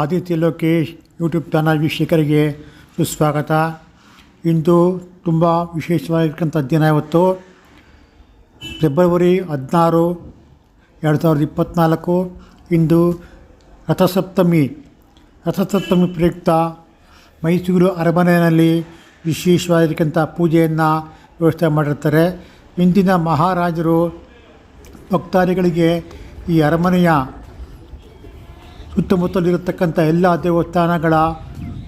Aditya Lokesh YouTube channel ವೀಕ್ಷಕರಿಗೆ ಸುಸ್ವಾಗತ. ಇಂದು ತುಂಬ ವಿಶೇಷವಾಗಿರ್ತಕ್ಕಂಥ ದಿನ ಇವತ್ತು. ಫೆಬ್ರವರಿ ಹದಿನಾರು, ಎರಡು ಸಾವಿರದ ಇಪ್ಪತ್ತ್ನಾಲ್ಕು ಇಂದು ರಥಸಪ್ತಮಿ. ರಥಸಪ್ತಮಿ ಪ್ರಯುಕ್ತ ಮೈಸೂರು ಅರಮನೆಯಲ್ಲಿ ವಿಶೇಷವಾಗಿರ್ತಕ್ಕಂಥ ಪೂಜೆಯನ್ನು ವ್ಯವಸ್ಥೆ ಮಾಡಿರ್ತಾರೆ. ಇಂದಿನ ಮಹಾರಾಜರು, ಭಕ್ತಾದಿಗಳಿಗೆ ಈ ಅರಮನೆಯ ಸುತ್ತಮುತ್ತಲಿರತಕ್ಕಂಥ ಎಲ್ಲ ದೇವಸ್ಥಾನಗಳ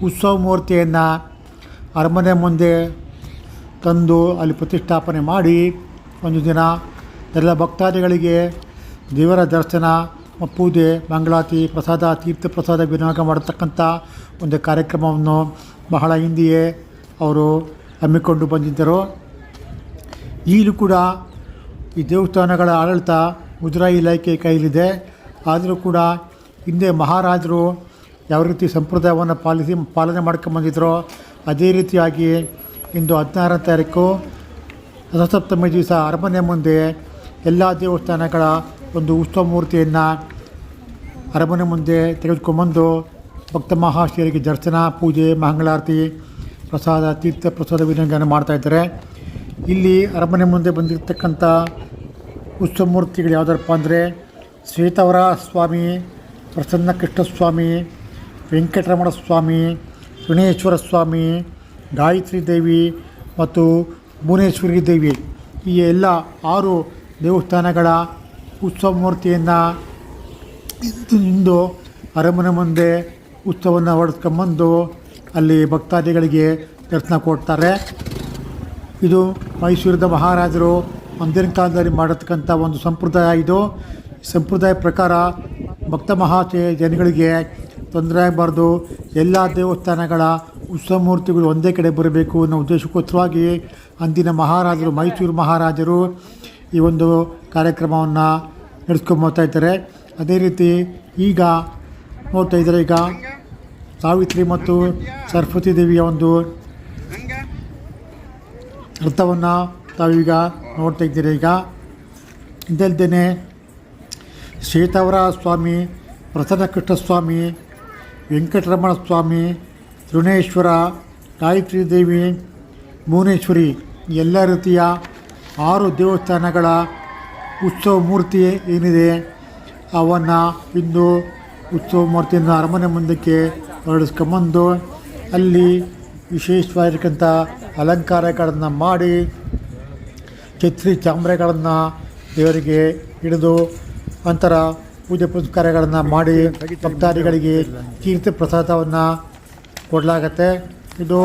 ಉತ್ಸವ ಮೂರ್ತಿಯನ್ನು ಅರಮನೆ ಮುಂದೆ ತಂದು ಅಲ್ಲಿ ಪ್ರತಿಷ್ಠಾಪನೆ ಮಾಡಿ ಒಂದು ದಿನ ಎಲ್ಲ ಭಕ್ತಾದಿಗಳಿಗೆ ದೇವರ ದರ್ಶನ, ಪೂಜೆ ಮಂಗಳಾತಿ ಪ್ರಸಾದ, ತೀರ್ಥ ಪ್ರಸಾದ ವಿನಿಯೋಗ ಮಾಡತಕ್ಕಂಥ ಒಂದು ಕಾರ್ಯಕ್ರಮವನ್ನು ಬಹಳ ಹಿಂದೆಯೇ ಅವರು ಹಮ್ಮಿಕೊಂಡು ಬಂದಿದ್ದರು. ಈಗಲೂ ಕೂಡ ಈ ದೇವಸ್ಥಾನಗಳ ಆಡಳಿತ ಮುಜರಾಯಿ ಇಲಾಖೆ ಕೈಲಿದೆ ಆದರೂ ಕೂಡ ಹಿಂದೆ ಮಹಾರಾಜರು ಯಾವ ರೀತಿ ಸಂಪ್ರದಾಯವನ್ನು ಪಾಲಿಸಿ ಪಾಲನೆ ಮಾಡ್ಕೊಂಬಂದಿದ್ರೋ ಅದೇ ರೀತಿಯಾಗಿ ಇಂದು ಹದಿನಾರನೇ ತಾರೀಕು ರಥಸಪ್ತಮಿ ದಿವಸ ಅರಮನೆ ಮುಂದೆ ಎಲ್ಲ ದೇವಸ್ಥಾನಗಳ ಒಂದು ಉತ್ಸವ ಮೂರ್ತಿಯನ್ನು ಅರಮನೆ ಮುಂದೆ ತೆಗೆದುಕೊಂಬಂದು ಭಕ್ತ ಮಹಾಶಯರಿಗೆ ದರ್ಶನ, ಪೂಜೆ, ಮಂಗಳಾರತಿ, ಪ್ರಸಾದ, ತೀರ್ಥ ಪ್ರಸಾದ ವಿನಿಯೋಗವನ್ನು ಮಾಡ್ತಾಯಿದ್ದಾರೆ ಇಲ್ಲಿ ಅರಮನೆ ಮುಂದೆ ಬಂದಿರತಕ್ಕಂಥ ಉತ್ಸವ ಮೂರ್ತಿಗಳು ಯಾವುದಪ್ಪ ಅಂದರೆ ಶ್ವೇತವರ ಸ್ವಾಮಿ ಪ್ರಸನ್ನ ಕೃಷ್ಣಸ್ವಾಮಿ ವೆಂಕಟರಮಣ ಸ್ವಾಮಿ ವಿನೇಶ್ವರ ಸ್ವಾಮಿ ಗಾಯತ್ರಿ ದೇವಿ ಮತ್ತು ಭುವನೇಶ್ವರಿ ದೇವಿ ಈ ಎಲ್ಲ ಆರು ದೇವಸ್ಥಾನಗಳ ಉತ್ಸವ ಮೂರ್ತಿಯನ್ನು ಇಂದು ಅರಮನೆ ಮುಂದೆ ಉತ್ಸವವನ್ನು ಹೊಡೆಸ್ಕೊಂಬಂದು ಅಲ್ಲಿ ಭಕ್ತಾದಿಗಳಿಗೆ ದರ್ಶನ ಕೊಡ್ತಾರೆ. ಇದು ಮೈಸೂರಿನ ಮಹಾರಾಜರು ಅಂದಿನ ಕಾಲದಲ್ಲಿ ಮಾಡತಕ್ಕಂಥ ಒಂದು ಸಂಪ್ರದಾಯ ಇದು. ಸಂಪ್ರದಾಯ ಪ್ರಕಾರ ಭಕ್ತ ಮಹಾಶಯ ಜನಗಳಿಗೆ ತೊಂದರೆ ಆಗಬಾರ್ದು. ಎಲ್ಲ ದೇವಸ್ಥಾನಗಳ ಉತ್ಸವ ಮೂರ್ತಿಗಳು ಒಂದೇ ಕಡೆ ಬರಬೇಕು ಅನ್ನೋ ಉದ್ದೇಶಕ್ಕೋಸ್ಕರವಾಗಿ ಅಂದಿನ ಮಹಾರಾಜರು, ಮೈಸೂರು ಮಹಾರಾಜರು ಈ ಒಂದು ಕಾರ್ಯಕ್ರಮವನ್ನು ನಡೆಸ್ಕೊಂಬರ್ತಾ ಇದ್ದಾರೆ. ಅದೇ ರೀತಿ ಈಗ ನೋಡ್ತಾ ಇದ್ದಾರೆ, ಈಗ ಸಾವಿತ್ರಿ ಮತ್ತು ಸರಸ್ವತಿ ದೇವಿಯ ಒಂದು ಅರ್ಥವನ್ನು ತಾವೀಗ ನೋಡ್ತಾ ಇದ್ದೀರಿ. ಈಗ ಇದಲ್ದೇ ಶ್ವೇತಾವರ ಸ್ವಾಮಿ ಪ್ರಸನ್ನ ಕೃಷ್ಣ ಸ್ವಾಮಿ ವೆಂಕಟರಮಣ ಸ್ವಾಮಿ ತೃಣೇಶ್ವರ ಗಾಯತ್ರಿ ದೇವಿ ಭುವನೇಶ್ವರಿ ಎಲ್ಲ ರೀತಿಯ ಆರು ದೇವಸ್ಥಾನಗಳ ಉತ್ಸವ ಮೂರ್ತಿ ಏನಿದೆ, ಅವನ್ನು ಇಂದು ಉತ್ಸವ ಮೂರ್ತಿಯನ್ನು ಅರಮನೆ ಮುಂದಕ್ಕೆ ಹೊರಡಿಸ್ಕೊಂಬಂದು ಅಲ್ಲಿ ವಿಶೇಷವಾಗಿರ್ತಕ್ಕಂಥ ಅಲಂಕಾರಗಳನ್ನು ಮಾಡಿ, ಛತ್ರಿ ಚಾಮರೆಗಳನ್ನು ದೇವರಿಗೆ ಹಿಡಿದು ನಂತರ ಪೂಜೆ ಪುನಸ್ಕಾರಗಳನ್ನು ಮಾಡಿ ಭಕ್ತಾದಿಗಳಿಗೆ ತೀರ್ಥ ಪ್ರಸಾದವನ್ನು ಕೊಡಲಾಗತ್ತೆ. ಇದು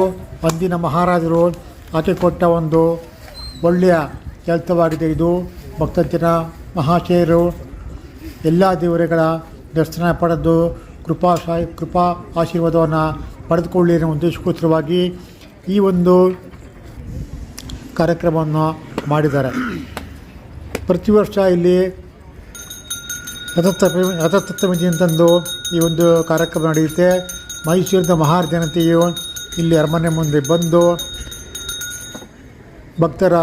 ಅಂದಿನ ಮಹಾರಾಜರು ಕೊಟ್ಟ ಒಂದು ಒಳ್ಳೆಯ ಕೆಲಸವಾಗಿದೆ ಇದು. ಭಕ್ತಜನ, ಮಹಾಶಯರು ಎಲ್ಲ ದೇವರುಗಳ ದರ್ಶನ ಪಡೆದು ಕೃಪಾ ಸಾಹಿ ಕೃಪಾ ಆಶೀರ್ವಾದವನ್ನು ಪಡೆದುಕೊಳ್ಳಿ ಅನ್ನೋ ಉದ್ದೇಶಕ್ಕೋಸ್ಕರವಾಗಿ ಈ ಒಂದು ಕಾರ್ಯಕ್ರಮವನ್ನು ಮಾಡಿದ್ದಾರೆ. ಪ್ರತಿ ವರ್ಷ ಇಲ್ಲಿ ರಥಸಪ್ತಮಿ ರಥಸಪ್ತಮಿ ಅಂತಂದು ಈ ಒಂದು ಕಾರ್ಯಕ್ರಮ ನಡೆಯುತ್ತೆ. ಮೈಸೂರಿನ ಮಹಾರ್ ಜನತೆಯು ಇಲ್ಲಿ ಅರಮನೆ ಮುಂದೆ ಬಂದು ಭಕ್ತರ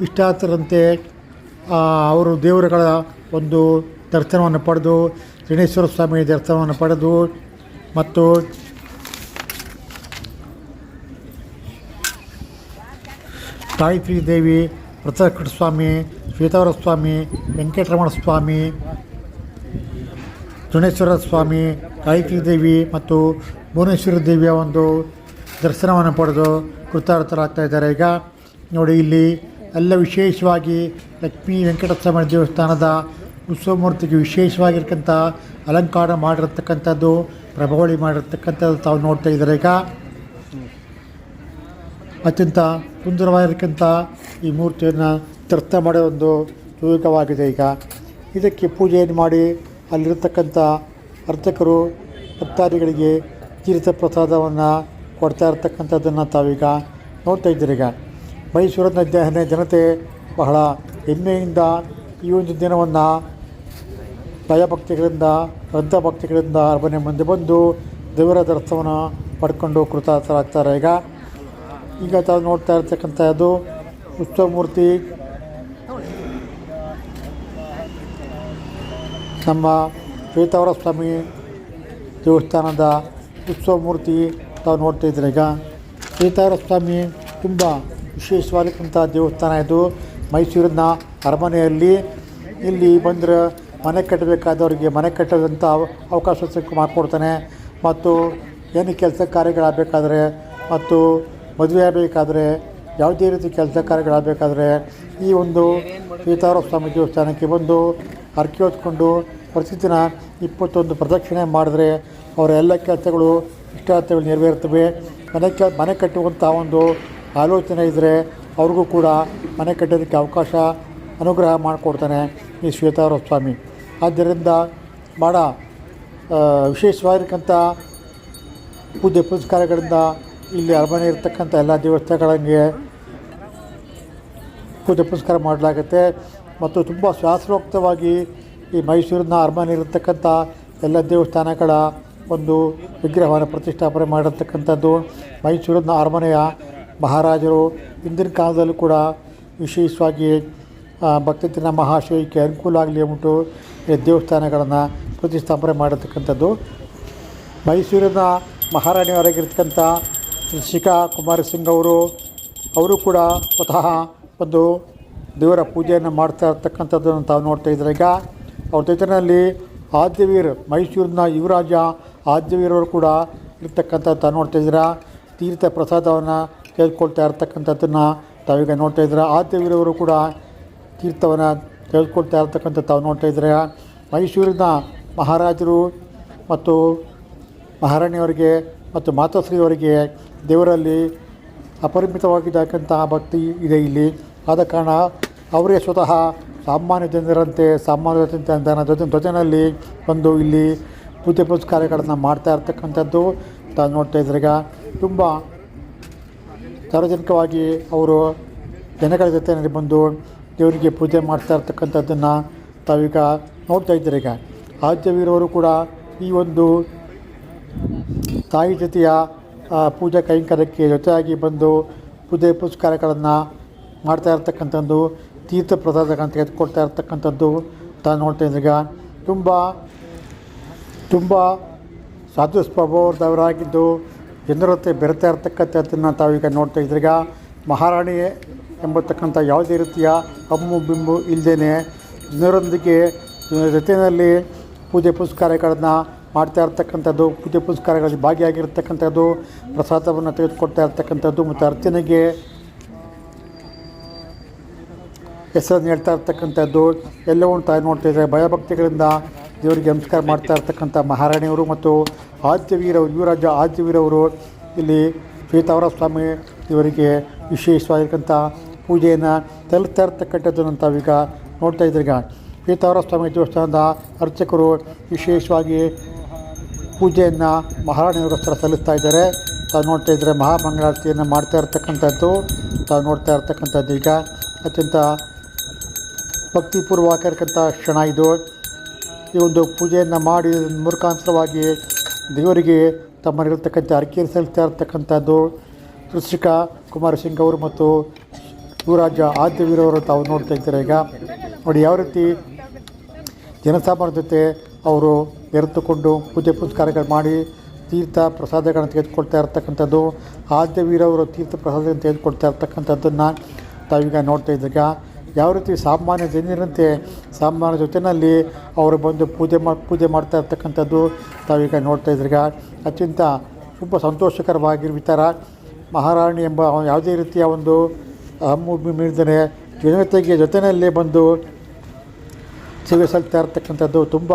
ಇಷ್ಟಾರ್ಥರಂತೆ ಅವರು ದೇವರುಗಳ ಒಂದು ದರ್ಶನವನ್ನು ಪಡೆದು ಗಣೇಶ್ವರ ಸ್ವಾಮಿ ದರ್ಶನವನ್ನು ಪಡೆದು ಮತ್ತು ತಾಯಿ ದೇವಿ ಪ್ರಸನ್ನ ಸ್ವಾಮಿ ಶ್ವೇತಾವರ ಸ್ವಾಮಿ ವೆಂಕಟರಮಣ ಸ್ವಾಮಿ ಸುಣೇಶ್ವರ ಸ್ವಾಮಿ ಗಾಯತ್ರಿ ದೇವಿ ಮತ್ತು ಭುವನೇಶ್ವರ ದೇವಿಯ ಒಂದು ದರ್ಶನವನ್ನು ಪಡೆದು ಕೃತಾರ್ಥರಾಗ್ತಾ ಇದ್ದಾರೆ. ಈಗ ನೋಡಿ, ಇಲ್ಲಿ ಎಲ್ಲ ವಿಶೇಷವಾಗಿ ಲಕ್ಷ್ಮೀ ವೆಂಕಟಸ್ವಾಮಿ ದೇವಸ್ಥಾನದ ಉತ್ಸವ ಮೂರ್ತಿಗೆ ವಿಶೇಷವಾಗಿರ್ತಕ್ಕಂಥ ಅಲಂಕಾರ ಮಾಡಿರ್ತಕ್ಕಂಥದ್ದು, ಪ್ರಭಾವಳಿ ಮಾಡಿರ್ತಕ್ಕಂಥದ್ದು ತಾವು ನೋಡ್ತಾ ಇದ್ದಾರೆ. ಈಗ ಅತ್ಯಂತ ಸುಂದರವಾಗಿರ್ತಕ್ಕಂಥ ಈ ಮೂರ್ತಿಯನ್ನು ದರ್ಶನ ಮಾಡೋ ಒಂದು ಸುಯೋಗವಾಗಿದೆ ಈಗ. ಇದಕ್ಕೆ ಪೂಜೆಯನ್ನು ಮಾಡಿ ಅಲ್ಲಿರತಕ್ಕಂಥ ಅರ್ಚಕರು, ಭಕ್ತಾದಿಗಳಿಗೆ ತೀರ್ಥ ಪ್ರಸಾದವನ್ನು ಕೊಡ್ತಾ ಇರ್ತಕ್ಕಂಥದ್ದನ್ನು ತಾವೀಗ ನೋಡ್ತಾ ಇದ್ದೀರಿ ಈಗ. ಮೈಸೂರಿನ ಜನ ಜನತೆ ಬಹಳ ಹೆಮ್ಮೆಯಿಂದ ಈ ಒಂದು ದಿನವನ್ನು ಭಯಭಕ್ತಿಗಳಿಂದ, ಶ್ರದ್ಧಾಭಕ್ತಿಗಳಿಂದ ಅರಮನೆ ಮುಂದೆ ಬಂದು ದೇವರ ದರ್ಶನವನ್ನು ಪಡ್ಕೊಂಡು ಕೃತಾರ್ಥರಾಗ್ತಾರೆ. ಈಗ ಈಗ ತಾವು ನೋಡ್ತಾ ಇರ್ತಕ್ಕಂಥದ್ದು ಉತ್ಸವ ಮೂರ್ತಿ ನಮ್ಮ ಶ್ವೇತಾವರ ಸ್ವಾಮಿ ದೇವಸ್ಥಾನದ ಉತ್ಸವ ಮೂರ್ತಿ ತಾವು ನೋಡ್ತಾ ಇದ್ದೀರ. ಈಗ ಶ್ರೀತಾರ ಸ್ವಾಮಿ ತುಂಬ ವಿಶೇಷವಾಗಿರ್ತಕ್ಕಂಥ ದೇವಸ್ಥಾನ ಇದು. ಮೈಸೂರಿನ ಅರಮನೆಯಲ್ಲಿ ಇಲ್ಲಿ ಬಂದರೆ ಮನೆ ಕಟ್ಟಬೇಕಾದವರಿಗೆ ಮನೆ ಕಟ್ಟದಂಥ ಅವ- ಅವಕಾಶ ಮಾಡಿಕೊಡ್ತಾನೆ. ಮತ್ತು ಏನು ಕೆಲಸ ಕಾರ್ಯಗಳಾಗಬೇಕಾದ್ರೆ ಮತ್ತು ಮದುವೆ ಆಗಬೇಕಾದ್ರೆ ಯಾವುದೇ ರೀತಿ ಕೆಲಸ ಕಾರ್ಯಗಳಾಗಬೇಕಾದ್ರೆ ಈ ಒಂದು ಸೀತಾರ ಸ್ವಾಮಿ ದೇವಸ್ಥಾನಕ್ಕೆ ಬಂದು ಹರಕೆ ಹೊತ್ಕೊಂಡು ಪ್ರತಿದಿನ ಇಪ್ಪತ್ತೊಂದು ಪ್ರದಕ್ಷಿಣೆ ಮಾಡಿದ್ರೆ ಅವರ ಎಲ್ಲ ಕೆಲಸಗಳು, ಇಷ್ಟಾರ್ಥಗಳು ನೆರವೇರ್ತವೆ ಮನೆ ಕೆ, ಮನೆ ಕಟ್ಟುವಂಥ ಒಂದು ಆಲೋಚನೆ ಇದ್ದರೆ ಅವ್ರಿಗೂ ಕೂಡ ಮನೆ ಕಟ್ಟೋದಕ್ಕೆ ಅವಕಾಶ ಅನುಗ್ರಹ ಮಾಡಿಕೊಡ್ತಾನೆ ಈ ಶ್ವೇತಾವರ ಸ್ವಾಮಿ. ಆದ್ದರಿಂದ ಭಾಳ ವಿಶೇಷವಾಗಿರ್ತಕ್ಕಂಥ ಪೂಜೆ ಪುರಸ್ಕಾರಗಳಿಂದ ಇಲ್ಲಿ ಅರಮನೆ ಇರತಕ್ಕಂಥ ಎಲ್ಲ ದೇವಸ್ಥಾನಗಳಿಗೆ ಪೂಜೆ ಪುರಸ್ಕಾರ ಮಾಡಲಾಗುತ್ತೆ. ಮತ್ತು ತುಂಬ ಶಾಸ್ತ್ರೋಕ್ತವಾಗಿ ಈ ಮೈಸೂರಿನ ಅರಮನೆ ಇರತಕ್ಕಂಥ ಎಲ್ಲ ದೇವಸ್ಥಾನಗಳ ಒಂದು ವಿಗ್ರಹವನ್ನು ಪ್ರತಿಷ್ಠಾಪನೆ ಮಾಡಿರ್ತಕ್ಕಂಥದ್ದು. ಮೈಸೂರಿನ ಅರಮನೆಯ ಮಹಾರಾಜರು ಹಿಂದಿನ ಕಾಲದಲ್ಲೂ ಕೂಡ ವಿಶೇಷವಾಗಿ ಭಕ್ತತಿನ ಮಹಾಶಯಕ್ಕೆ ಅನುಕೂಲ ಆಗಲಿ ಈ ದೇವಸ್ಥಾನಗಳನ್ನು ಪ್ರತಿಷ್ಠಾಪನೆ ಮಾಡಿರ್ತಕ್ಕಂಥದ್ದು. ಮೈಸೂರಿನ ಮಹಾರಾಣಿಯವರಾಗಿರ್ತಕ್ಕಂಥ ಶಿಖಾ ಕುಮಾರ ಸಿಂಗ್ ಅವರು ಅವರು ಕೂಡ ಸ್ವತಃ ಒಂದು ದೇವರ ಪೂಜೆಯನ್ನು ಮಾಡ್ತಾ ಇರ್ತಕ್ಕಂಥದ್ದನ್ನು ತಾವು ನೋಡ್ತಾ ಇದ್ದಾರೆ ಈಗ ಅವ್ರ ಜೊತೆಯಲ್ಲಿ ಆದ್ಯವೀರ್ ಮೈಸೂರಿನ ಯುವರಾಜ ಆದ್ಯವೀರವರು ಕೂಡ ಇರ್ತಕ್ಕಂಥ ತಾವು ನೋಡ್ತಾ ಇದ್ದೀರಾ. ತೀರ್ಥ ಪ್ರಸಾದವನ್ನು ತೆಗೆದುಕೊಳ್ತಾ ಇರ್ತಕ್ಕಂಥದ್ದನ್ನು ತಾವೀಗ ನೋಡ್ತಾ ಇದ್ದೀರಾ. ಆದ್ಯವೀರವರು ಕೂಡ ತೀರ್ಥವನ್ನು ತೆಗೆದುಕೊಳ್ತಾ ಇರ್ತಕ್ಕಂಥ ತಾವು ನೋಡ್ತಾ ಇದ್ದಾರೆ. ಮೈಸೂರಿನ ಮಹಾರಾಜರು ಮತ್ತು ಮಹಾರಾಣಿಯವರಿಗೆ ಮತ್ತು ಮಾತಾಶ್ರೀಯವರಿಗೆ ದೇವರಲ್ಲಿ ಅಪರಿಮಿತವಾಗಿದ್ದಕ್ಕಂತಹ ಭಕ್ತಿ ಇದೆ ಇಲ್ಲಿ. ಆದ ಕಾರಣ ಅವರೇ ಸ್ವತಃ ಸಾಮಾನ್ಯ ಜನರಂತೆ, ಸಾಮಾನ್ಯ ಜನರ ಜೊತೆ ಬಂದು ಇಲ್ಲಿ ಪೂಜೆ ಪುರಸ್ಕಾರಗಳನ್ನು ಮಾಡ್ತಾ ಇರ್ತಕ್ಕಂಥದ್ದು. ತಾವು ನೋಡ್ತಾ ಇದ್ರೀಗ ತುಂಬ ಸಾರ್ವಜನಿಕವಾಗಿ ಅವರು ಜನಗಳ ಜೊತೆಯಲ್ಲಿ ಬಂದು ದೇವರಿಗೆ ಪೂಜೆ ಮಾಡ್ತಾ ಇರ್ತಕ್ಕಂಥದ್ದನ್ನು ತಾವೀಗ ನೋಡ್ತಾ ಇದ್ದೀರೀಗ ಆದ್ಯವೀರವರು ಕೂಡ ಈ ಒಂದು ತಾಯಿ ಜೊತೆಯ ಪೂಜಾ ಕೈಂಕರ್ಯಕ್ಕೆ ಜೊತೆಯಾಗಿ ಬಂದು ಪೂಜೆ ಪುರಸ್ಕಾರಗಳನ್ನು ಮಾಡ್ತಾ ಇರ್ತಕ್ಕಂಥದ್ದು. ತೀರ್ಥ ಪ್ರಸಾದಗಳನ್ನು ತೆಗೆದುಕೊಳ್ತಾ ಇರ್ತಕ್ಕಂಥದ್ದು ತಾನು ನೋಡ್ತಾ ಇದ್ದೀಗ ತುಂಬ ತುಂಬ ಸಾಧು ಸ್ವಭಾವದವರಾಗಿದ್ದು ಜನರ ಹತ್ರ ಬೆರೆತಾ ಇರ್ತಕ್ಕಂಥದ್ದನ್ನು ತಾವೀಗ ನೋಡ್ತಾ ಇದ್ರೀಗ ಮಹಾರಾಣಿ ಎಂಬತಕ್ಕಂಥ ಯಾವುದೇ ರೀತಿಯ ಹಮ್ಮು ಬಿಂಬು ಇಲ್ಲದೇ ಜನರೊಂದಿಗೆ ಜನರ ಜೊತೆಯಲ್ಲಿ ಪೂಜೆ ಪುರಸ್ಕಾರಗಳನ್ನು ಮಾಡ್ತಾ ಇರ್ತಕ್ಕಂಥದ್ದು, ಪೂಜೆ ಪುರಸ್ಕಾರಗಳಲ್ಲಿ ಭಾಗಿಯಾಗಿರ್ತಕ್ಕಂಥದ್ದು, ಪ್ರಸಾದವನ್ನು ತೆಗೆದುಕೊಡ್ತಾ ಇರ್ತಕ್ಕಂಥದ್ದು, ಮತ್ತು ಅರ್ಚನೆಗೆ ಹೆಸರನ್ನು ಹೇಳ್ತಾ ಇರ್ತಕ್ಕಂಥದ್ದು ಎಲ್ಲವನ್ನು ತಾಯಿ ನೋಡ್ತಾ ಇದ್ದಾರೆ ಭಯಭಕ್ತಿಗಳಿಂದ ದೇವರಿಗೆ ನಮಸ್ಕಾರ ಮಾಡ್ತಾ ಇರ್ತಕ್ಕಂಥ ಮಹಾರಾಣಿಯವರು ಮತ್ತು ಆದ್ಯವೀರವರು ಯುವರಾಜ ಆದ್ಯವೀರವರು ಇಲ್ಲಿ ಪೀತಾವರ ಸ್ವಾಮಿ ಇವರಿಗೆ ವಿಶೇಷವಾಗಿರ್ತಕ್ಕಂಥ ಪೂಜೆಯನ್ನು ತಲುಪ್ತಾ ಇರ್ತಕ್ಕಂಥದ್ದನ್ನು ತಾವೀಗ ನೋಡ್ತಾ ಇದ್ದೀಗ ಪೀತಾವರ ಸ್ವಾಮಿ ದೇವಸ್ಥಾನದ ಅರ್ಚಕರು ವಿಶೇಷವಾಗಿ ಪೂಜೆಯನ್ನು ಮಹಾರಾಣಿಯವರ ಹತ್ರ ಸಲ್ಲಿಸ್ತಾ ಇದ್ದಾರೆ. ತಾವು ನೋಡ್ತಾ ಇದ್ದರೆ ಮಹಾಮಂಗಳಾರತಿಯನ್ನು ಮಾಡ್ತಾ ಇರ್ತಕ್ಕಂಥದ್ದು. ತಾವು ನೋಡ್ತಾ ಇರ್ತಕ್ಕಂಥದ್ದು ಈಗ ಅತ್ಯಂತ ಭಕ್ತಿಪೂರ್ವವಾಗಿರ್ತಕ್ಕಂಥ ಕ್ಷಣ ಇದು. ಈ ಒಂದು ಪೂಜೆಯನ್ನು ಮಾಡಿ ಮೂರ್ಖಾಂತರವಾಗಿ ದೇವರಿಗೆ ತಮ್ಮಲ್ಲಿರ್ತಕ್ಕಂಥ ಅರ್ಕೆಯನ್ನು ಸಲ್ಲಿಸ್ತಾ ಇರತಕ್ಕಂಥದ್ದು. ಕೃಷಿಕ ಕುಮಾರ ಸಿಂಗ್ ಅವರು ಮತ್ತು ಯುವರಾಜ ಆದ್ಯವೀರವರು ತಾವು ನೋಡ್ತಾ ಇದ್ದಾರೆ ಈಗ. ನೋಡಿ, ಯಾವ ರೀತಿ ಜನಸಾಮಾನ್ಯರ ಜೊತೆ ಅವರು ಬೆರೆತುಕೊಂಡು ಪೂಜೆ ಪುನಸ್ಕಾರಗಳು ಮಾಡಿ ತೀರ್ಥ ಪ್ರಸಾದಗಳನ್ನು ತೆಗೆದುಕೊಳ್ತಾ ಇರತಕ್ಕಂಥದ್ದು. ಆದ್ಯವೀರವರು ತೀರ್ಥ ಪ್ರಸಾದಗಳನ್ನು ತೆಗೆದುಕೊಳ್ತಾ ಇರತಕ್ಕಂಥದ್ದನ್ನು ತಾವೀಗ ನೋಡ್ತಾ ಇದ್ದಾಗ ಯಾವ ರೀತಿ ಸಾಮಾನ್ಯ ಜನರಂತೆ ಸಾಮಾನ್ಯ ಜೊತೆಯಲ್ಲಿ ಅವರು ಬಂದು ಪೂಜೆ ಮಾ, ಪೂಜೆ ಮಾಡ್ತಾ ಇರ್ತಕ್ಕಂಥದ್ದು ತಾವೀಗ ನೋಡ್ತಾ ಇದ್ರೀಗ ಅತ್ಯಂತ ತುಂಬ ಸಂತೋಷಕರವಾಗಿರೋ ವಿಚಾರ, ಮಹಾರಾಣಿ ಎಂಬ ಯಾವುದೇ ರೀತಿಯ ಒಂದು ಹಮ್ಮು ಮೀರಿದರೆ ಜನತೆಗೆ ಜೊತೆಯಲ್ಲೇ ಬಂದು ಸೇವೆ ಸಲ್ತಾ ಇರ್ತಕ್ಕಂಥದ್ದು ತುಂಬ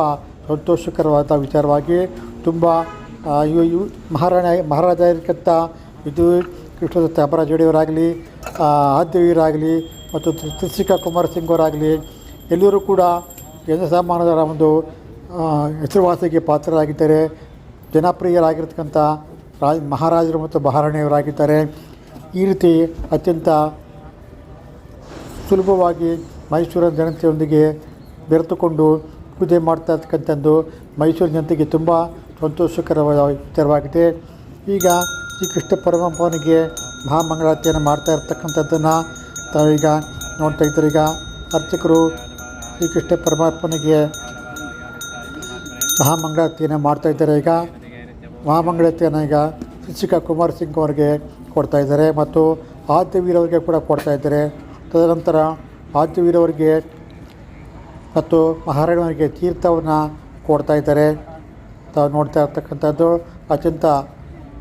ಸಂತೋಷಕರವಾದ ವಿಚಾರವಾಗಿ ತುಂಬ ಮಹಾರಾಣಿ ಮಹಾರಾಜ ಇರತಕ್ಕಂಥ ಇದು ಕೃಷ್ಣದತ್ತ ಅಪರಾಜಡಿಯವರಾಗಲಿ ಆದ್ಯವೀರಾಗಲಿ ಮತ್ತು ತ್ರಿಶಿಕಾ ಕುಮಾರ್ ಸಿಂಗ್ ಅವರಾಗಲಿ, ಎಲ್ಲರೂ ಕೂಡ ಜನಸಾಮಾನ್ಯರ ಒಂದು ಹೆಸರುವಾಸಿಗೆ ಪಾತ್ರರಾಗಿದ್ದಾರೆ. ಜನಪ್ರಿಯರಾಗಿರ್ತಕ್ಕಂಥ ರಾಜ, ಮಹಾರಾಜರು ಮತ್ತು ಮಹಾರಾಣಿಯವರಾಗಿದ್ದಾರೆ. ಈ ರೀತಿ ಅತ್ಯಂತ ಸುಲಭವಾಗಿ ಮೈಸೂರಿನ ಜನತೆಯೊಂದಿಗೆ ಬೆರೆತುಕೊಂಡು ಪೂಜೆ ಮಾಡ್ತಾ ಇರ್ತಕ್ಕಂಥದ್ದು ಮೈಸೂರು ಜನತೆಗೆ ತುಂಬ ಸಂತೋಷಕರವಾದ ವಿಚಾರವಾಗಿದೆ. ಈಗ ಶ್ರೀ ಕೃಷ್ಣ ಪರಮಪ್ಪನಿಗೆ ಮಹಾಮಂಗಳಾರತಿಯನ್ನು ಮಾಡ್ತಾ ಇರ್ತಕ್ಕಂಥದ್ದನ್ನು ತಾವೀಗ ನೋಡ್ತಾ ಇದ್ದಾರೆ ಈಗ. ಅರ್ಚಕರು ಶ್ರೀಕೃಷ್ಣ ಪರಮಾತ್ಮನಿಗೆ ಮಹಾಮಂಗಳಾರತಿಯನ್ನು ಮಾಡ್ತಾ ಇದ್ದಾರೆ ಈಗ. ಮಹಾಮಂಗಳಾರತಿಯನ್ನು ಈಗ ಶಿಕ್ಷಿಕ ಕುಮಾರ್ ಸಿಂಗ್ ಅವರಿಗೆ ಕೊಡ್ತಾ ಇದ್ದಾರೆ ಮತ್ತು ಆದ್ಯವೀರವರಿಗೆ ಕೂಡ ಕೊಡ್ತಾ ಇದ್ದಾರೆ. ತದನಂತರ ಆದ್ಯವೀರವರಿಗೆ ಮತ್ತು ಮಹಾರಾಣಿಯವರಿಗೆ ತೀರ್ಥವನ್ನು ಕೊಡ್ತಾ ಇದ್ದಾರೆ. ತಾವು ನೋಡ್ತಾ ಇರ್ತಕ್ಕಂಥದ್ದು ಅತ್ಯಂತ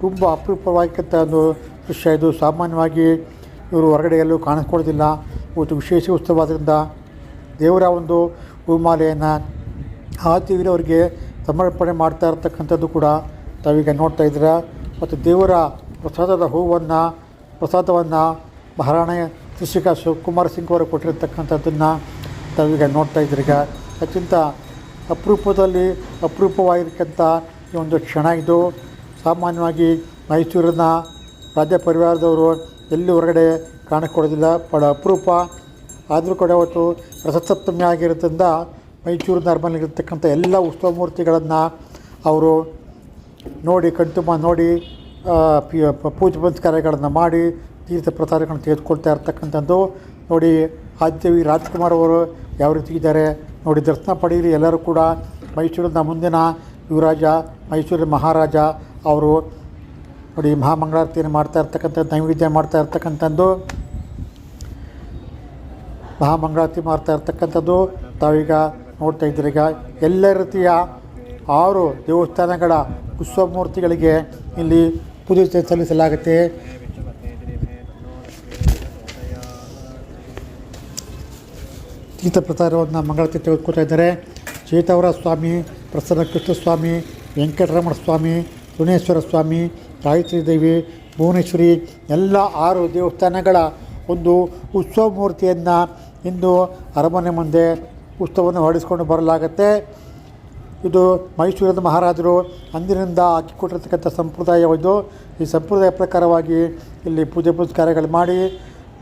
ತುಂಬ ಅಪರೂಪವಾಗಿರ್ತಕ್ಕಂಥ ಒಂದು ದೃಶ್ಯ ಇದು. ಸಾಮಾನ್ಯವಾಗಿ ಇವರು ಹೊರಗಡೆ ಎಲ್ಲೂ ಕಾಣಿಸ್ಕೊಳ್ತಿಲ್ಲ ಇವತ್ತು ವಿಶೇಷ ಉತ್ಸವದಿಂದ ದೇವರ ಒಂದು ಹೂಮಾಲೆಯನ್ನು ಆದಿವೀರವರಿಗೆ ಸಮರ್ಪಣೆ ಮಾಡ್ತಾ ಇರತಕ್ಕಂಥದ್ದು ಕೂಡ ತಾವೀಗ ನೋಡ್ತಾ ಇದ್ದೀರ. ಮತ್ತು ದೇವರ ಪ್ರಸಾದದ ಹೂವನ್ನು, ಪ್ರಸಾದವನ್ನು ಮಹಾರಾಣಿ ಶಿಕ್ಷಕ ಶಿವಕುಮಾರ್ ಸಿಂಗ್ ಅವರು ಕೊಟ್ಟಿರತಕ್ಕಂಥದ್ದನ್ನು ತಾವೀಗ ನೋಡ್ತಾ ಇದ್ದೀರೀಗ ಅತ್ಯಂತ ಅಪರೂಪದಲ್ಲಿ ಅಪರೂಪವಾಗಿರ್ತಕ್ಕಂಥ ಈ ಒಂದು ಕ್ಷಣ ಇದು. ಸಾಮಾನ್ಯವಾಗಿ ಮೈಸೂರಿನ ರಾಜ್ಯ ಪರಿವಾರದವರು ಎಲ್ಲಿ ಹೊರಗಡೆ ಕಾಣಿಸ್ಕೊಡೋದಿಲ್ಲ ಬಹಳ ಅಪರೂಪ. ಆದರೂ ಕೂಡ ಅವತ್ತು ರಥಸಪ್ತಮಿ ಆಗಿರೋದ್ರಿಂದ ಮೈಸೂರು ನರ್ಮಲ್ಲಿರ್ತಕ್ಕಂಥ ಎಲ್ಲ ಉತ್ಸವ ಮೂರ್ತಿಗಳನ್ನು ಅವರು ನೋಡಿ ಕಣ್ತುಂಬ ನೋಡಿ ಪೂಜೆ ಪುನಸ್ಕಾರಗಳನ್ನು ಮಾಡಿ ತೀರ್ಥ ಪ್ರಸಾರಗಳನ್ನು ತೆಗೆದುಕೊಳ್ತಾ ಇರ್ತಕ್ಕಂಥದ್ದು. ನೋಡಿ ಆದ್ಯವಿ ರಾಜ್ಕುಮಾರ್ ಅವರು ಯಾವ ರೀತಿ ಇದ್ದಾರೆ ನೋಡಿ, ದರ್ಶನ ಪಡೆಯಿರಿ ಎಲ್ಲರೂ ಕೂಡ. ಮೈಸೂರಿನ ಮುಂದಿನ ಯುವರಾಜ, ಮೈಸೂರಿನ ಮಹಾರಾಜ ಅವರು ನೋಡಿ ಮಹಾಮಂಗಳಾರತಿಯನ್ನು ಮಾಡ್ತಾ ಇರ್ತಕ್ಕಂಥ, ನೈವೇದ್ಯ ಮಾಡ್ತಾ ಇರ್ತಕ್ಕಂಥದ್ದು, ಮಹಾಮಂಗಳಾರತಿ ಮಾಡ್ತಾ ಇರ್ತಕ್ಕಂಥದ್ದು, ತಾವೀಗ ನೋಡ್ತಾ ಇದ್ದೀರಿ. ಈಗ ಎಲ್ಲ ರೀತಿಯ ಆರು ದೇವಸ್ಥಾನಗಳ ಮೂರ್ತಿಗಳಿಗೆ ಇಲ್ಲಿ ಪೂಜೆ ಸಲ್ಲಿಸಲಾಗುತ್ತೆ. ತೀರ್ಥ ಪ್ರಸಾರವನ್ನು ಮಂಗಳಾರತಿ ತೆಗೆದುಕೊಳ್ತಾ ಇದ್ದಾರೆ. ಚೇತವರ ಸ್ವಾಮಿ ಪ್ರಸನ್ನ ಕೃಷ್ಣಸ್ವಾಮಿ ವೆಂಕಟರಮಣ ಸ್ವಾಮಿ ಸುಣೇಶ್ವರ ಸ್ವಾಮಿ ಗಾಯತ್ರಿ ದೇವಿ ಭುವನೇಶ್ವರಿ ಎಲ್ಲ ಆರು ದೇವಸ್ಥಾನಗಳ ಒಂದು ಉತ್ಸವ ಮೂರ್ತಿಯನ್ನು ಇಂದು ಅರಮನೆ ಮುಂದೆ ಉತ್ಸವವನ್ನು ಹೊರಡಿಸ್ಕೊಂಡು ಬರಲಾಗತ್ತೆ. ಇದು ಮೈಸೂರಿನ ಮಹಾರಾಜರು ಅಂದಿನಿಂದ ಹಾಕಿಕೊಟ್ಟಿರ್ತಕ್ಕಂಥ ಸಂಪ್ರದಾಯವಿದು ಈ ಸಂಪ್ರದಾಯ ಪ್ರಕಾರವಾಗಿ ಇಲ್ಲಿ ಪೂಜೆ ಪುನಸ್ಕಾರಗಳು ಮಾಡಿ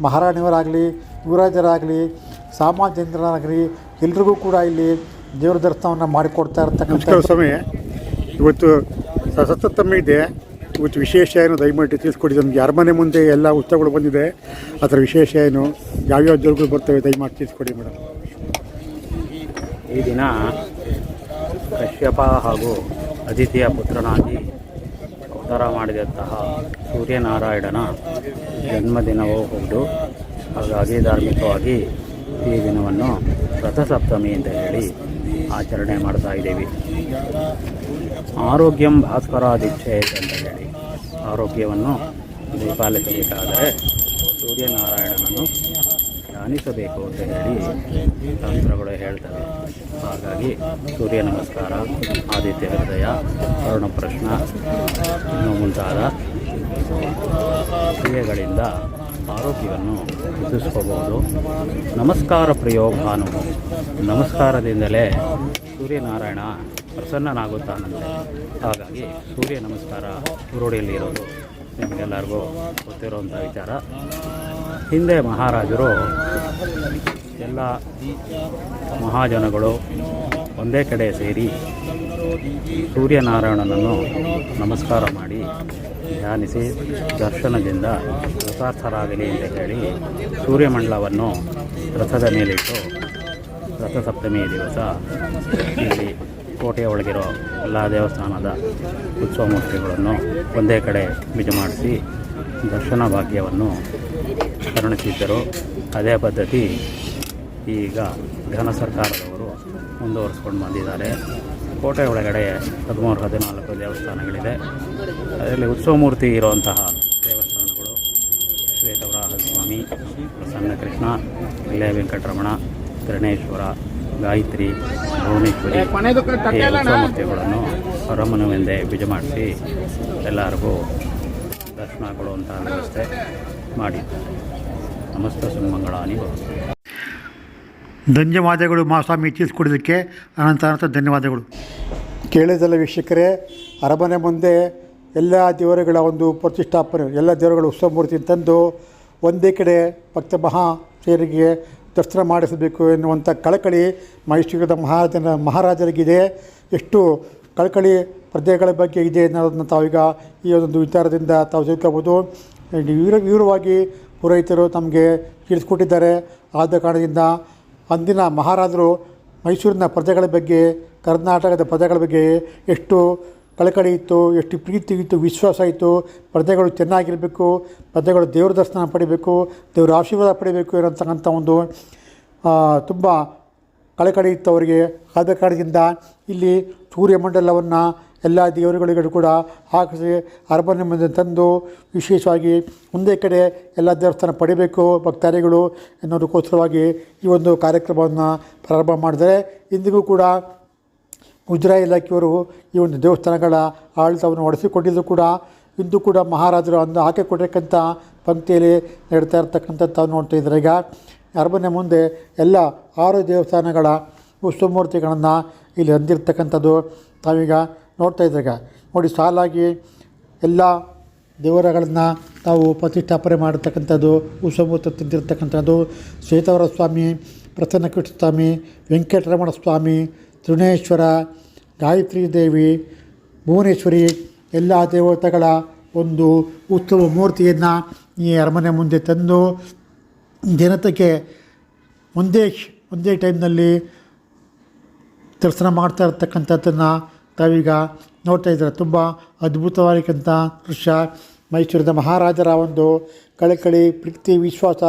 ಮಹಾರಾಣಿಯವರಾಗಲಿ, ಯುವರಾಜರಾಗಲಿ ಸಾಮಾನ್ಯ ಜನರಾಗಲಿ ಎಲ್ರಿಗೂ ಕೂಡ ಇಲ್ಲಿ ದೇವರ ದರ್ಶನವನ್ನು ಮಾಡಿಕೊಡ್ತಾ ಇರತಕ್ಕಂಥ ಸ್ವಾಮಿ. ಇವತ್ತು ಸತತಮ್ಮ ಇದೆ. ಇವತ್ತು ವಿಶೇಷ ಏನು ದಯಮಾಡಿ ತಿಳಿಸ್ಕೊಡಿ. ನಮಗೆ ಅರಮನೆ ಮುಂದೆ ಎಲ್ಲ ಉತ್ಸವಗಳು ಬಂದಿದೆ, ಅದರ ವಿಶೇಷ ಏನು, ಯಾವ್ಯಾವ ದೇವರುಗಳು ಬರ್ತವೆ ದಯಮಾಡಿ ತಿಳಿಸ್ಕೊಡಿ ಮೇಡಮ್. ಈ ದಿನ ಕಶ್ಯಪ ಹಾಗೂ ಅದಿತಿಯ ಪುತ್ರನಾಗಿ ಅವತಾರ ಮಾಡಿದಂತಹ ಸೂರ್ಯನಾರಾಯಣನ ಜನ್ಮದಿನವೂ ಹೌದು. ಹಾಗಾಗಿ ಧಾರ್ಮಿಕವಾಗಿ ಈ ದಿನವನ್ನು ರಥಸಪ್ತಮಿ ಅಂತ ಹೇಳಿ ಆಚರಣೆ ಮಾಡ್ತಾ ಇದ್ದೀವಿ. ಆರೋಗ್ಯಂ ದೀಕ್ಷೆ ಅಂತ ಹೇಳಿ. ಆರೋಗ್ಯವನ್ನು ಪರಿಪಾಲಿಸಬೇಕಾದರೆ ಸೂರ್ಯನಾರಾಯಣನನ್ನು ಧ್ಯಾನಿಸಬೇಕು ಅಂತ ಹೇಳಿ ತಂತ್ರಗಳು ಹೇಳ್ತವೆ. ಹಾಗಾಗಿ ಸೂರ್ಯ ನಮಸ್ಕಾರ, ಆದಿತ್ಯ ಹೃದಯ, ಅರುಣ ಪ್ರಶ್ನ, ಇನ್ನೂ ಮುಂತಾದ ಕ್ರಿಯೆಗಳಿಂದ ಆರೋಗ್ಯವನ್ನು ಹೆಚ್ಚಿಸ್ಕೋಬಹುದು ನಮಸ್ಕಾರ ಪ್ರಯೋಗಾನು ನಮಸ್ಕಾರದಿಂದಲೇ ಸೂರ್ಯನಾರಾಯಣ ಪ್ರಸನ್ನನಾಗುತ್ತಾನಂತೆ. ಹಾಗಾಗಿ ಸೂರ್ಯ ನಮಸ್ಕಾರ ರೂಢಿಯಲ್ಲಿರೋದು ನಿಮಗೆಲ್ಲರಿಗೂ ಗೊತ್ತಿರುವಂಥ ವಿಚಾರ. ಹಿಂದೆ ಮಹಾರಾಜರು ಎಲ್ಲ ಮಹಾಜನಗಳು ಒಂದೇ ಕಡೆ ಸೇರಿ ಸೂರ್ಯನಾರಾಯಣನನ್ನು ನಮಸ್ಕಾರ ಮಾಡಿ ಧ್ಯಾನಿಸಿ ದರ್ಶನದಿಂದ ರಥಾರ್ಥರಾಗಲಿ ಅಂತ ಹೇಳಿ ಸೂರ್ಯಮಂಡಲವನ್ನು ರಥದ ಮೇಲಿಟ್ಟು ರಥಸಪ್ತಮಿ ದಿವಸ ಇಲ್ಲಿ ಕೋಟೆಯ ಒಳಗಿರೋ ಎಲ್ಲ ದೇವಸ್ಥಾನದ ಉತ್ಸವ ಮೂರ್ತಿಗಳನ್ನು ಒಂದೇ ಕಡೆ ಬಿಜು ಮಾಡಿಸಿ ದರ್ಶನ ಭಾಗ್ಯವನ್ನು ಕರುಣಿಸಿದ್ದರು ಅದೇ ಪದ್ಧತಿ ಈಗ ಘನ ಸರ್ಕಾರದವರು ಮುಂದುವರಿಸ್ಕೊಂಡು ಬಂದಿದ್ದಾರೆ. ಕೋಟೆ ಒಳಗಡೆ ಹದಿಮೂರು ಹದಿನಾಲ್ಕು ದೇವಸ್ಥಾನಗಳಿದೆ. ಅದರಲ್ಲಿ ಉತ್ಸವಮೂರ್ತಿ ಇರುವಂತಹ ದೇವಸ್ಥಾನಗಳು ಶ್ವೇತವರಾಹ ಸ್ವಾಮಿ ಪ್ರಸನ್ನ ಕೃಷ್ಣ ಇಲ್ಲೇ ವೆಂಕಟರಮಣ ಕಿರಣೇಶ್ವರ ಗಾಯತ್ರಿ ಭುವನೇಶ್ವರಿ ಈ ಉತ್ಸವಮೂರ್ತಿಗಳನ್ನು ಅರಮನೆವೆಂದೇ ಬಿಜ ಮಾಡಿಸಿ ಎಲ್ಲರಿಗೂ ದರ್ಶನ ಕೊಡುವಂತಹ ವ್ಯವಸ್ಥೆ ಮಾಡಿದ್ದಾರೆ ನಮಸ್ತೆ ಸುಮಂಗಳ ಭವತು. ಧನ್ಯವಾದಗಳು ಮಾಸ್ವಾಮಿ ತಿಳಿಸ್ಕೊಡೋದಕ್ಕೆ ಅನಂತ ಅನಂತ ಧನ್ಯವಾದಗಳು. ಕೇಳಿದಲ್ಲ ವೀಕ್ಷಕರೇ, ಅರಮನೆ ಮುಂದೆ ಎಲ್ಲ ದೇವರುಗಳ ಒಂದು ಪ್ರತಿಷ್ಠಾಪನೆ, ಎಲ್ಲ ದೇವರುಗಳ ಉತ್ಸವ ಮೂರ್ತಿ ತಂದು ಒಂದೇ ಕಡೆ ಭಕ್ತ ಮಹಾ ಸೇರಿಗೆ ದರ್ಶನ ಮಾಡಿಸಬೇಕು ಎನ್ನುವಂಥ ಕಳಕಳಿ ಮಹೇಶ್ವರದ ಮಹಾರಾಜನ, ಮಹಾರಾಜರಿಗಿದೆ. ಎಷ್ಟು ಕಳಕಳಿ ಪ್ರಜೆಗಳ ಬಗ್ಗೆ ಇದೆ ಅನ್ನೋದನ್ನು ತಾವೀಗ ಈ ಒಂದು ವಿಚಾರದಿಂದ ತಾವು ತಿಳ್ಕೋಬೋದು. ವಿವರ ವಿವರವಾಗಿ ಪುರೋಹಿತರು ತಮಗೆ ತಿಳಿಸ್ಕೊಟ್ಟಿದ್ದಾರೆ. ಆದ ಕಾರಣದಿಂದ ಅಂದಿನ ಮಹಾರಾಜರು ಮೈಸೂರಿನ ಪ್ರಜೆಗಳ ಬಗ್ಗೆ, ಕರ್ನಾಟಕದ ಪ್ರಜೆಗಳ ಬಗ್ಗೆ ಎಷ್ಟು ಕಳಕಳಿ ಇತ್ತು, ಎಷ್ಟು ಪ್ರೀತಿ ಇತ್ತು, ವಿಶ್ವಾಸ ಇತ್ತು. ಪ್ರಜೆಗಳು ಚೆನ್ನಾಗಿರಬೇಕು, ಪ್ರಜೆಗಳು ದೇವ್ರ ದರ್ಶನ ಪಡಿಬೇಕು, ದೇವರ ಆಶೀರ್ವಾದ ಪಡಿಬೇಕು ಇರತಕ್ಕಂಥ ಒಂದು ತುಂಬ ಕಳಕಳಿ ಇತ್ತು ಅವರಿಗೆ ಆದ ಕಾರಣದಿಂದ ಇಲ್ಲಿ ಸೂರ್ಯಮಂಡಲವನ್ನು ಎಲ್ಲ ದೇವರುಗಳಿಗೂ ಕೂಡ ಹಾಕಿಸಿ ಅರಮನೆ ಮುಂದೆ ತಂದು ವಿಶೇಷವಾಗಿ ಒಂದೇ ಕಡೆ ಎಲ್ಲ ದೇವಸ್ಥಾನ ಪಡಿಬೇಕು, ಭಕ್ತಾದಿಗಳು ಎನ್ನುವುದಕ್ಕೋಸ್ಕರವಾಗಿ ಈ ಒಂದು ಕಾರ್ಯಕ್ರಮವನ್ನು ಪ್ರಾರಂಭ ಮಾಡಿದರೆ ಇಂದಿಗೂ ಕೂಡ ಮುಜರಾಯಿ ಇಲಾಖೆಯವರು ಈ ಒಂದು ದೇವಸ್ಥಾನಗಳ ಆಡಳಿತವನ್ನು ಒಡೆಸಿಕೊಂಡಿದ್ದರೂ ಕೂಡ ಇಂದು ಕೂಡ ಮಹಾರಾಜರು ಅಂದು ಹಾಕಿಕೊಟ್ಟಕ್ಕಂಥ ಪಂಕ್ತಿಯಲ್ಲಿ ನಡೀತಾ ಇರ್ತಕ್ಕಂಥದ್ದು ನೋಡ್ತಾ ಇದ್ದಾರೆ. ಈಗ ಅರಮನೆ ಮುಂದೆ ಎಲ್ಲ ಆರು ದೇವಸ್ಥಾನಗಳ ಉತ್ಸವಮೂರ್ತಿಗಳನ್ನು ಇಲ್ಲಿ ಹೊಂದಿರತಕ್ಕಂಥದ್ದು ತಾವೀಗ ನೋಡ್ತಾ ಇದ್ದಾಗ ನೋಡಿ, ಸಾಲಾಗಿ ಎಲ್ಲ ದೇವರಗಳನ್ನು ತಾವು ಪ್ರತಿಷ್ಠಾಪನೆ ಮಾಡತಕ್ಕಂಥದ್ದು ಉತ್ಸವಮೂರ್ತಿ ತಂದಿರತಕ್ಕಂಥದ್ದು ಶ್ವೇತವರ ಸ್ವಾಮಿ ಪ್ರಸನ್ನಕೃಷ್ಣ ಸ್ವಾಮಿ ವೆಂಕಟರಮಣ ಸ್ವಾಮಿ ತೃಣೇಶ್ವರ ಗಾಯತ್ರಿ ದೇವಿ, ಭುವನೇಶ್ವರಿ, ಎಲ್ಲ ದೇವತೆಗಳ ಒಂದು ಉತ್ಸವ ಮೂರ್ತಿಯನ್ನು ಈ ಅರಮನೆ ಮುಂದೆ ತಂದು ಜನತೆಗೆ ಒಂದೇ ಒಂದೇ ಟೈಮ್ನಲ್ಲಿ ದರ್ಶನ ಮಾಡ್ತಾ ಇರ್ತಕ್ಕಂಥದ್ದನ್ನು ತಾವೀಗ ನೋಡ್ತಾ ಇದ್ದಾರೆ. ತುಂಬ ಅದ್ಭುತವಾಗಿರ್ತಕ್ಕಂಥ ದೃಶ್ಯ. ಮೈಸೂರಿನ ಮಹಾರಾಜರ ಒಂದು ಕಳಕಳಿ ಪ್ರೀತಿ, ವಿಶ್ವಾಸ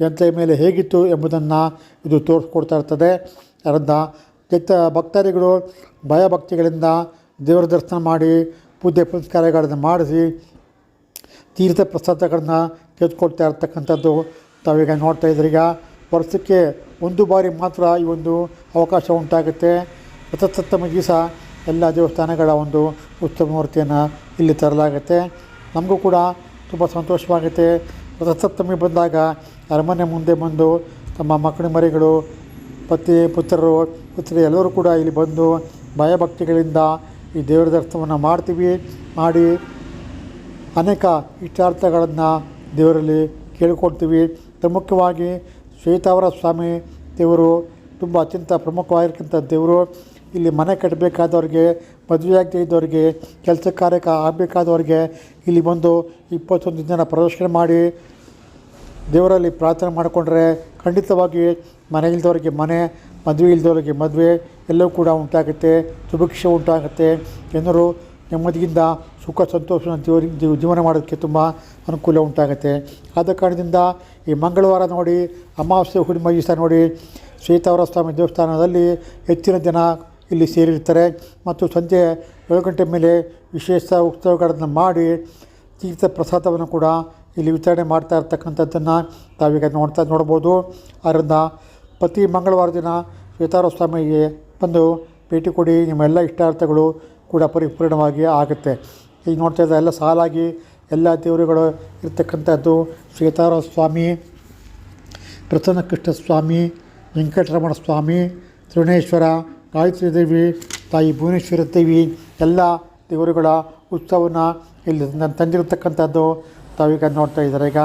ಜನತೆಯ ಮೇಲೆ ಹೇಗಿತ್ತು ಎಂಬುದನ್ನು ಇದು ತೋರಿಸ್ಕೊಡ್ತಾ ಇರ್ತದೆ. ಅದರಿಂದ ಕೆತ್ತ ಭಕ್ತಾದಿಗಳು ಭಯಭಕ್ತಿಗಳಿಂದ ದೇವರ ದರ್ಶನ ಮಾಡಿ, ಪೂಜೆ ಪುನಸ್ಕಾರಗಳನ್ನು ಮಾಡಿಸಿ, ತೀರ್ಥ ಪ್ರಸಾದಗಳನ್ನು ತೆಗೆದುಕೊಳ್ತಾ ಇರ್ತಕ್ಕಂಥದ್ದು ತಾವೀಗ ನೋಡ್ತಾ ಈಗ ವರ್ಷಕ್ಕೆ ಒಂದು ಬಾರಿ ಮಾತ್ರ ಈ ಒಂದು ಅವಕಾಶ ಉಂಟಾಗುತ್ತೆ. ರಥಸಪ್ತಮಿ ದಿವಸ ಎಲ್ಲ ದೇವಸ್ಥಾನಗಳ ಒಂದು ಉತ್ಸವ ಮೂರ್ತಿಯನ್ನು ಇಲ್ಲಿ ತರಲಾಗುತ್ತೆ. ನಮಗೂ ಕೂಡ ತುಂಬ ಸಂತೋಷವಾಗುತ್ತೆ. ರಥಸಪ್ತಮಿ ಬಂದಾಗ ಅರಮನೆ ಮುಂದೆ ಬಂದು ತಮ್ಮ ಮಕ್ಕಳ ಮರಿಗಳು, ಪತಿ, ಪುತ್ರರು, ಪುತ್ರಿ ಎಲ್ಲರೂ ಕೂಡ ಇಲ್ಲಿ ಬಂದು ಭಯಭಕ್ತಿಗಳಿಂದ ಈ ದೇವರ ದರ್ಶನವನ್ನು ಮಾಡ್ತೀವಿ. ಮಾಡಿ ಅನೇಕ ಇಷ್ಟಾರ್ಥಗಳನ್ನು ದೇವರಲ್ಲಿ ಕೇಳಿಕೊಳ್ತೀವಿ. ಪ್ರಮುಖವಾಗಿ ಶ್ವೇತಾವರ ಸ್ವಾಮಿ ದೇವರು ತುಂಬ ಅತ್ಯಂತ ಪ್ರಮುಖವಾಗಿರ್ತಕ್ಕಂಥ ದೇವರು. ಇಲ್ಲಿ ಮನೆ ಕಟ್ಟಬೇಕಾದವ್ರಿಗೆ, ಮದುವೆ ಆಗದೇ ಇದ್ದವ್ರಿಗೆ, ಕೆಲಸ ಕಾರ್ಯಕ್ಕೆ ಆಗಬೇಕಾದವ್ರಿಗೆ ಇಲ್ಲಿ ಬಂದು ಇಪ್ಪತ್ತೊಂದು ದಿನ ಪ್ರದರ್ಶನ ಮಾಡಿ, ದೇವರಲ್ಲಿ ಪ್ರಾರ್ಥನೆ ಮಾಡಿಕೊಂಡ್ರೆ ಖಂಡಿತವಾಗಿ ಮನೆ ಇಲ್ದವ್ರಿಗೆ ಮನೆ, ಮದುವೆ ಇಲ್ದವ್ರಿಗೆ ಮದುವೆ, ಎಲ್ಲವೂ ಕೂಡ ಉಂಟಾಗುತ್ತೆ, ಸುಭಿಕ್ಷೆ ಉಂಟಾಗುತ್ತೆ ಜನರು ನೆಮ್ಮದಿಯಿಂದ ಸುಖ ಸಂತೋಷ ಜೀವ ಜೀವ- ಜೀವನ ಮಾಡೋದಕ್ಕೆ ತುಂಬ ಅನುಕೂಲ ಉಂಟಾಗುತ್ತೆ. ಆದ ಕಾರಣದಿಂದ ಈ ಮಂಗಳವಾರ ನೋಡಿ, ಅಮಾವಾಸ್ಯೆ ಹುಣ್ಣಿಮೆ ದಿವಸ ನೋಡಿ ಶ್ವೇತಾವರ ಸ್ವಾಮಿ ದೇವಸ್ಥಾನದಲ್ಲಿ ಹೆಚ್ಚಿನ ಜನ ಇಲ್ಲಿ ಸೇರಿರ್ತಾರೆ. ಮತ್ತು ಸಂಜೆ ಏಳು ಗಂಟೆ ಮೇಲೆ ವಿಶೇಷ ಉತ್ಸವಗಳನ್ನು ಮಾಡಿ ತೀರ್ಥ ಪ್ರಸಾದವನ್ನು ಕೂಡ ಇಲ್ಲಿ ವಿತರಣೆ ಮಾಡ್ತಾ ಇರ್ತಕ್ಕಂಥದ್ದನ್ನು ತಾವೀಗ ನೋಡ್ತಾ ನೋಡ್ಬೋದು. ಆದ್ದರಿಂದ ಪ್ರತಿ ಮಂಗಳವಾರ ದಿನ ಶ್ವೇತಾರ ಸ್ವಾಮಿಗೆ ಬಂದು ಭೇಟಿ ಕೊಡಿ. ನಿಮ್ಮೆಲ್ಲ ಇಷ್ಟಾರ್ಥಗಳು ಕೂಡ ಪರಿಪೂರ್ಣವಾಗಿ ಆಗುತ್ತೆ. ಈಗ ನೋಡ್ತಾ ಇದ್ದ ಎಲ್ಲ ಸಾಲಾಗಿ ಎಲ್ಲ ದೇವರುಗಳು ಇರ್ತಕ್ಕಂಥದ್ದು. ಶ್ವೇತಾರ ಸ್ವಾಮಿ ಪ್ರಸನ್ನಕೃಷ್ಣ ಸ್ವಾಮಿ ವೆಂಕಟರಮಣ ಸ್ವಾಮಿ ತೃಣೇಶ್ವರ ಗಾಯತ್ರಿ ದೇವಿ ತಾಯಿ ಭುವನೇಶ್ವರ ದೇವಿ, ಎಲ್ಲ ದೇವರುಗಳ ಉತ್ಸವನ ಇಲ್ಲಿ ನಾನು ತಂದಿರತಕ್ಕಂಥದ್ದು. ತಾವೀಗ ನೋಡ್ತಾ ಇದ್ದಾರೆ. ಈಗ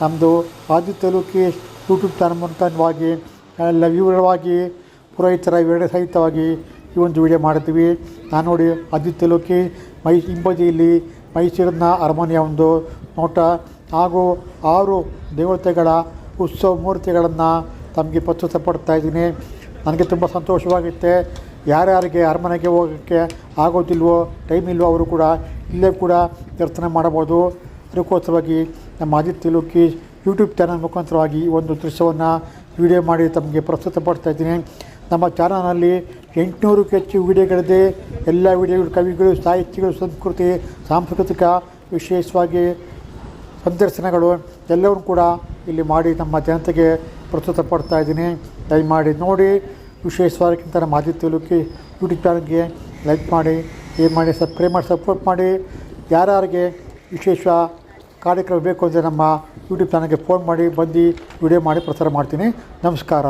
ನಮ್ಮದು ಆದಿ ತಾಲೂಕಿ ಯೂಟ್ಯೂಬ್ ಚಾನಲ್ ಮೂಲಕವಾಗಿ ಎಲ್ಲ ವಿವರವಾಗಿ ಪುರೋಹಿತರ ವಿವರ ಸಹಿತವಾಗಿ ಈ ಒಂದು ವಿಡಿಯೋ ಮಾಡ್ತೀವಿ ನಾನು ನೋಡಿ ಆದಿ ತಾಲೂಕಿ ಮೈ ಹಿಂಬದಿಯಲ್ಲಿ ಮೈಸೂರಿನ ಅರಮನೆಯ ಒಂದು ನೋಟ ಹಾಗೂ ಆರು ದೇವತೆಗಳ ಉತ್ಸವ ಮೂರ್ತಿಗಳನ್ನು ತಮಗೆ ಪ್ರಸ್ತುತಪಡ್ತಾ ಇದ್ದೀನಿ. ನನಗೆ ತುಂಬ ಸಂತೋಷವಾಗುತ್ತೆ. ಯಾರ್ಯಾರಿಗೆ ಅರಮನೆಗೆ ಹೋಗೋಕ್ಕೆ ಆಗೋದಿಲ್ವೋ ಟೈಮ್ ಇಲ್ವೋ ಅವರು ಕೂಡ ಇಲ್ಲೇ ಕೂಡ ದರ್ಶನ ಮಾಡಬೋದು ಅದಕ್ಕೋಸ್ಕರವಾಗಿ ನಮ್ಮ ಆದಿತ್ಯ ಲೋಕೇಶ್ ಯೂಟ್ಯೂಬ್ ಚಾನಲ್ ಮುಖಾಂತರವಾಗಿ ಒಂದು ದೃಶ್ಯವನ್ನು ವಿಡಿಯೋ ಮಾಡಿ ತಮಗೆ ಪ್ರಸ್ತುತಪಡ್ತಾ ಇದ್ದೀನಿ. ನಮ್ಮ ಚಾನಲ್ನಲ್ಲಿ ಎಂಟುನೂರಕ್ಕೂ ಹೆಚ್ಚು ವಿಡಿಯೋಗಳಿದೆ. ಎಲ್ಲ ವಿಡಿಯೋಗಳು, ಕವಿಗಳು ಸಾಹಿತ್ಯಗಳು ಸಂಸ್ಕೃತಿ, ಸಾಂಸ್ಕೃತಿಕ ವಿಶೇಷವಾಗಿ ಸಂದರ್ಶನಗಳು ಎಲ್ಲವನ್ನು ಕೂಡ ಇಲ್ಲಿ ಮಾಡಿ ನಮ್ಮ ಜನತೆಗೆ ಪ್ರಸ್ತುತ ಪಡ್ತಾ ಇದ್ದೀನಿ. ದಯಮಾಡಿ ನೋಡಿ ವಿಶೇಷವಾಗಿಂತ ನಮ್ಮ ಆದಿತ್ಯ ಲೋಕಿ ಯೂಟ್ಯೂಬ್ ಚಾನಲ್ಗೆ ಲೈಕ್ ಮಾಡಿ ಏನು ಮಾಡಿ ಸಬ್ಸ್ಕ್ರೈಬ್ ಮಾಡಿ ಸಪೋರ್ಟ್ ಮಾಡಿ. ಯಾರ್ಯಾರಿಗೆ ವಿಶೇಷ ಕಾರ್ಯಕ್ರಮ ಬೇಕು ಅಂದರೆ ನಮ್ಮ ಯೂಟ್ಯೂಬ್ ಚಾನಲ್ಗೆ ಫೋನ್ ಮಾಡಿ, ಬಂದು ವಿಡಿಯೋ ಮಾಡಿ, ಪ್ರಸಾರ ಮಾಡ್ತೀನಿ. ನಮಸ್ಕಾರ.